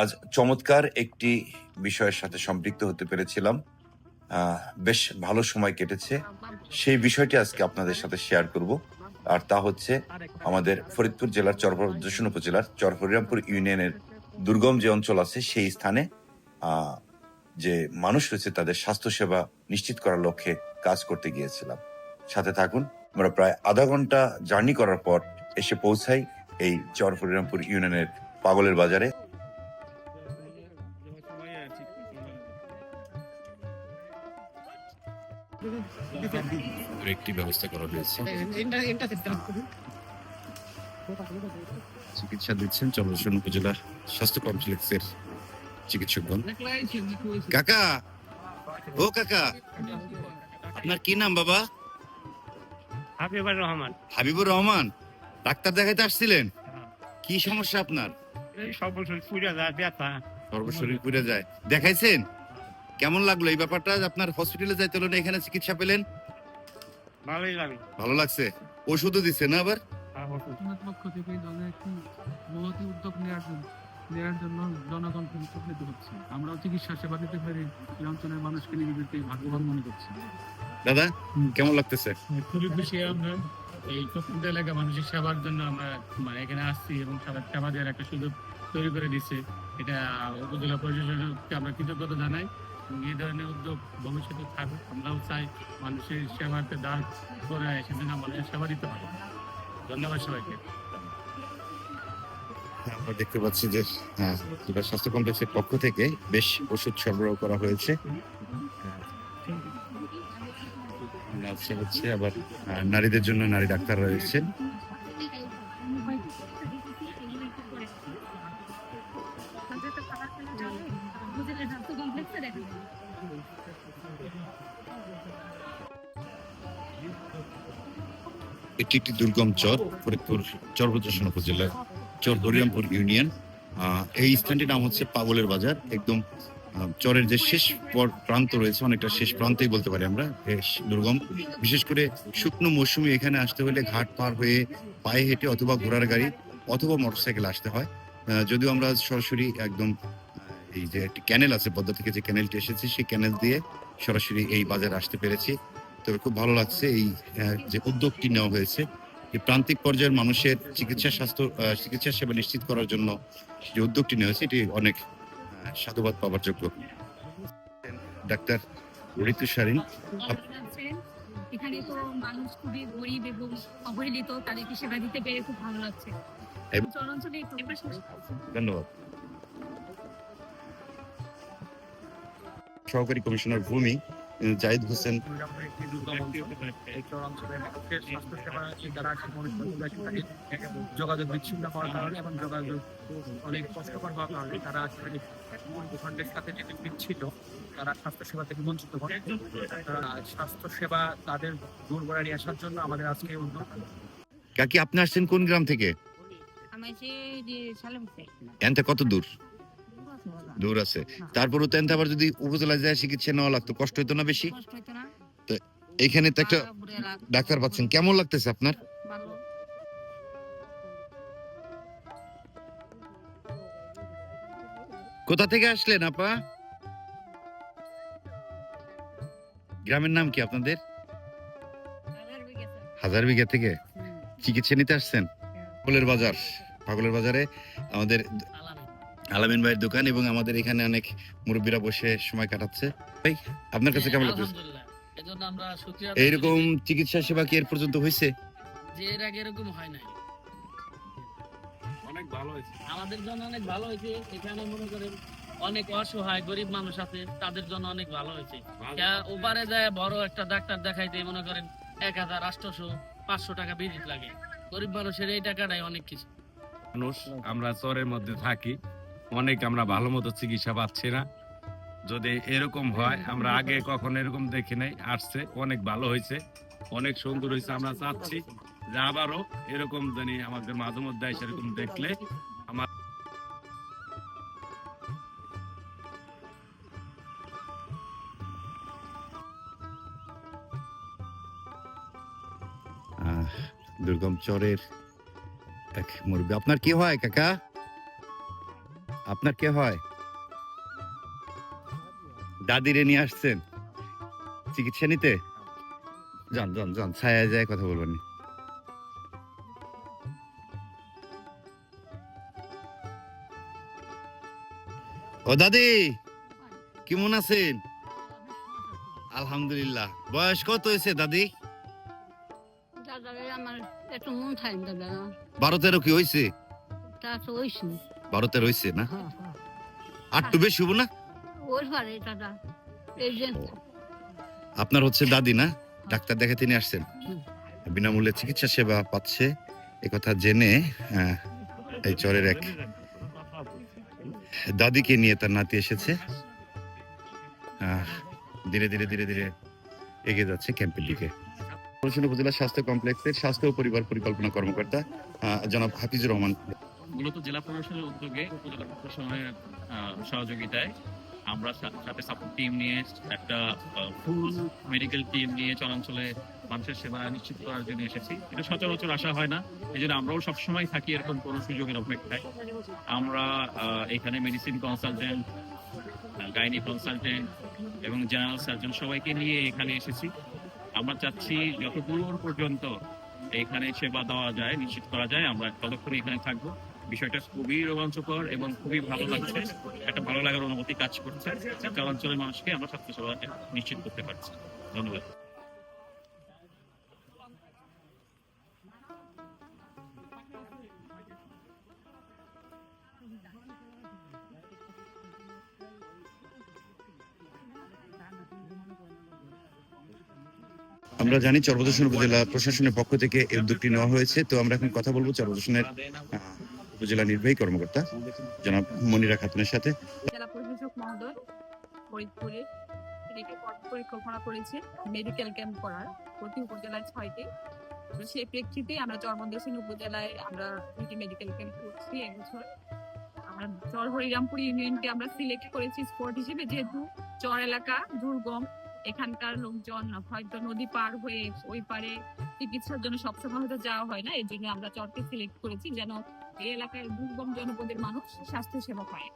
আজ চমৎকার একটি বিষয়ের সাথে সম্পৃক্ত হতে পেরেছিলাম। বেশ ভালো সময় কেটেছে। সেই বিষয়টি আজকে আপনাদের সাথে শেয়ার করব। আর তা হচ্ছে আমাদের ফরিদপুর জেলার চরফরদর্শন উপজেলার চরফরিরামপুর ইউনিয়নের দুর্গম যে অঞ্চল আছে, সেই স্থানে যে মানুষ রয়েছে, তাদের স্বাস্থ্যসেবা নিশ্চিত করার লক্ষ্যে কাজ করতে গিয়েছিলাম। সাথে থাকুন, আমরা প্রায় আধা ঘণ্টা জার্নি করার পর এসে পৌঁছাই এই চরফরিরামপুর ইউনিয়নের পাগলের বাজারে। একটি ব্যবস্থা করা হয়েছে। চিকিৎসা দিচ্ছেন চন্দ্রসন উপজেলা স্বাস্থ্য কমপ্লেক্সের চিকিৎসকগণ। কাকা! ও কাকা! আপনার কি নাম বাবা? হাবিবুর রহমান। হাবিবুর রহমান ডাক্তার দেখাইতে আসছিলেন? কি সমস্যা আপনার? এই সব যায় ব্যথা। সর্বশরীর পুড়ে যায়। দেখাইছেন? কেমন লাগল এই ব্যাপারটা? আপনার হসপিটালে যাইতে হলো না এখানে চিকিৎসা পেলেন? ভালোই লাগে। ভালো লাগছে? ওষুধও দিচ্ছে না আবার? পক্ষ থেকে এই একটি মহতি উদ্যোগ নেওয়ার জন্য নেওয়ার জন্য জনগণকে উপকৃত হচ্ছে। আমরাও চিকিৎসা সেবা দিতে পারি এই অঞ্চলের মানুষকে নিজেদেরকে ভাগ্যবান মনে করছি। দাদা কেমন লাগতেছে? খুবই খুশি আমরা। এই প্রত্যন্ত এলাকা মানুষের সেবার জন্য আমরা মানে এখানে আসছি এবং সবার সেবা দেওয়ার একটা সুযোগ তৈরি করে দিচ্ছে। এটা উপজেলা প্রশাসনকে আমরা কৃতজ্ঞতা জানাই। এই ধরনের উদ্যোগ ভবিষ্যতে থাকুক আমরাও চাই মানুষের সেবাতে দাঁড় করে সেজন্য মানুষের সেবা দিতে পারি। ধন্যবাদ সবাইকে। আমরা দেখতে পাচ্ছি যে হ্যাঁ, জেলা স্বাস্থ্য কমপ্লেক্সের পক্ষ থেকে বেশ ওষুধ সরবরাহ করা হয়েছে। আছে হচ্ছে আবার নারীদের জন্য নারী ডাক্তার রয়েছেন এটি একটি দুর্গম চর, ফরিদপুর চরপ্রদর্শন উপজেলার চর হরিরামপুর ইউনিয়ন। এই স্থানটির নাম হচ্ছে পাগলের বাজার। একদম চরের যে শেষ পর- প্রান্ত রয়েছে, অনেকটা শেষ প্রান্তেই বলতে পারি আমরা, বেশ দুর্গম। বিশেষ করে শুকনো মৌসুমে এখানে আসতে হলে ঘাট পার হয়ে পায়ে হেঁটে অথবা ঘোড়ার গাড়ি অথবা মোটরসাইকেল আসতে হয়। যদিও আমরা সরাসরি একদম এই যে একটি ক্যানেল আছে, পদ্মা থেকে যে ক্যানেলটি এসেছে, সেই ক্যানেল দিয়ে সরাসরি এই বাজারে আসতে পেরেছি। তবে খুব ভালো লাগছে এই যে উদ্যোগটি নেওয়া হয়েছে। এই প্রান্তিক পর্যায়ের মানুষের চিকিৎসা স্বাস্থ্য চিকিৎসা সেবা নিশ্চিত করার জন্য যে উদ্যোগটি নেওয়া হয়েছে এটি অনেক সাধুবাদ পাওয়ার যোগ্য। ডাক্তার ঋতু সারিন এখানে তো মানুষ খুবই গরিব এবং অবহেলিত তাদেরকে সেবা দিতে পেরে খুব ভালো লাগছে। এবং- চরাঞ্চলে একটু ধন্যবাদ। সহকারী কমিশনার ভূমি জাহিদ হোসেন। যোগাযোগ বিচ্ছিন্ন হওয়ার কারণে এবং যোগাযোগ অনেক কষ্টকর হওয়ার কারণে তারা আসলে ভূখণ্ডের সাথে যেতে বিচ্ছিন্ন তারা স্বাস্থ্যসেবা থেকে বঞ্চিত হয় স্বাস্থ্যসেবা তাদের দূর করে নিয়ে আসার জন্য আমাদের আজকে এই উদ্যোগ। কাকি আপনি আসছেন কোন গ্রাম থেকে? আমার যে সালামছে কত দূর? দূর আছে। তারপরও তো এনতে আবার যদি উপজেলায় যায় চিকিৎসা নেওয়া লাগতো। কষ্ট হইতো না বেশি? না। এখানে তো একটা ডাক্তার পাচ্ছেন। কেমন লাগতেছে আপনার? কোথা থেকে আসলেন আপা? গ্রামের নাম কি আপনাদের? হাজার হয়ে বিঘা থেকে? চিকিৎসা নিতে আসছেন? পাগলের বাজার। পাগলের বাজারে আমাদের। আলামিন ভাইয়ের দোকান এবং আমাদের এখানে অনেক মুরব্বীরা বসে সময় কাটাচ্ছে। ভাই আপনার কাছে কেমন লাগতেছে? আলহামদুলিল্লাহ। এজন্য আমরা শুকরিয়া এইরকম চিকিৎসা সেবা কি এর পর্যন্ত হয়েছে? যে এর আগে এরকম হয় নাই। অনেক ভালো হয়েছে। আমাদের জন্য অনেক ভালো হয়েছে। এখানে মনে করেন অনেক অসহায় গরিব মানুষ আছে তাদের জন্য অনেক ভালো হয়েছে। ওপারে যায় বড় একটা ডাক্তার দেখাইতে মনে করেন এক হাজার আটশোশো পাঁচশো টাকা ভিজিট লাগে। গরিব মানুষের এই টাকাটাই অনেক কিছু। মানুষ আমরা চরের মধ্যে থাকি। অনেক আমরা ভালো মতো চিকিৎসা পাচ্ছি না। যদি এরকম হয় আমরা আগে কখনো এরকম দেখি নাই আসছে অনেক ভালো হয়েছে অনেক সুন্দর হয়েছে আমরা চাচ্ছি যে আবারও এরকম জানি আমাদের মাঝে মধ্যে সেরকম দেখলে আহ, দুর্গম চরের এক মুরব্বী আপনার কি হয় কাকা? আপনার কে হয়? দাদিরে নিয়ে আসছেন। চিকিৎসা নিতে? যান যান যান ছায়া যায় কথা বলবেন ও দাদি কেমন আছেন? আলহামদুলিল্লাহ। বয়স কত হয়েছে দাদি? দাদা দাদা। বারো তেরো কি হয়েছে। তা তো ওইসি বারো তেরো হয়েছে না? হ্যাঁ হ্যাঁ। আর একটু বেশি হব না? আপনার হচ্ছে দাদি না? ডাক্তার দেখাতে নিয়ে আসছেন। বিনামূল্যে চিকিৎসা সেবা পাচ্ছে কথা জেনে এই চরের এক দাদিকে নিয়ে তার নাতি এসেছে। আহ, ধীরে ধীরে ধীরে ধীরে এগিয়ে যাচ্ছে ক্যাম্পের দিকে। উপজেলা স্বাস্থ্য কমপ্লেক্সের স্বাস্থ্য ও পরিবার পরিকল্পনা কর্মকর্তা আহ, জনাব হাফিজুর রহমান। মূলত জেলা প্রশাসনের উদ্যোগে উপজেলা প্রশাসনের সহযোগিতায় আমরা সাথে সাপোর্ট টিম নিয়ে, একটা ফুল মেডিকেল টিম নিয়ে চলাঞ্চলে মানুষের সেবা নিশ্চিত করার জন্য এসেছি। এটা সচরাচর আসা হয় না। এই জন্য আমরাও সবসময় থাকি এরকম কোনো সুযোগের অপেক্ষায়। আমরা এখানে মেডিসিন কনসালটেন্ট গাইনি কনসালটেন্ট এবং জেনারেল সার্জন সবাইকে নিয়ে এখানে এসেছি। আমরা চাচ্ছি যতদূর পর্যন্ত এখানে সেবা দেওয়া যায়, নিশ্চিত করা যায়, আমরা ততক্ষণ এখানে থাকব। বিষয়টা খুবই রোমাঞ্চকর এবং খুবই ভালো লাগছে। একটা ভালো লাগার অনুভূতি কাজ করছে। একটা অঞ্চলের মানুষকে আমরা স্বাস্থ্যসেবা নিশ্চিত করতে পারছি। ধন্যবাদ। আমরা জানি চরবদর্শন উপজেলা প্রশাসনের পক্ষ থেকে এই উদ্যোগটি নেওয়া হয়েছে। তো আমরা এখন কথা বলব চরবদর্শনের আহ, উপজেলা নির্বাহী কর্মকর্তা, জনাব মনিরা খাতুনের সাথে। জেলা প্রশাসক মহোদয়, ফরিদপুরে পরিকল্পনা করেছে মেডিকেল ক্যাম্প করার। প্রতি উপজেলায় ছয়টি। তো সেই প্রেক্ষিতে আমরা চরমন্দেশন উপজেলায় আমরা দুটি মেডিকেল ক্যাম্প করছি এবছর আমরা চর হরিরামপুর ইউনিয়নকে আমরা সিলেক্ট করেছি স্পট হিসেবে, যেহেতু চর এলাকা দুর্গম, এখানকার লোকজন হয়তো নদী পার হয়ে ওই পারে চিকিৎসার জন্য সবসময় হয়তো যাওয়া হয় না এই জন্য আমরা চরকে সিলেক্ট করেছি যেন এই এলাকায় দুর্গম জনপদের মানুষ স্বাস্থ্য সেবা পায়।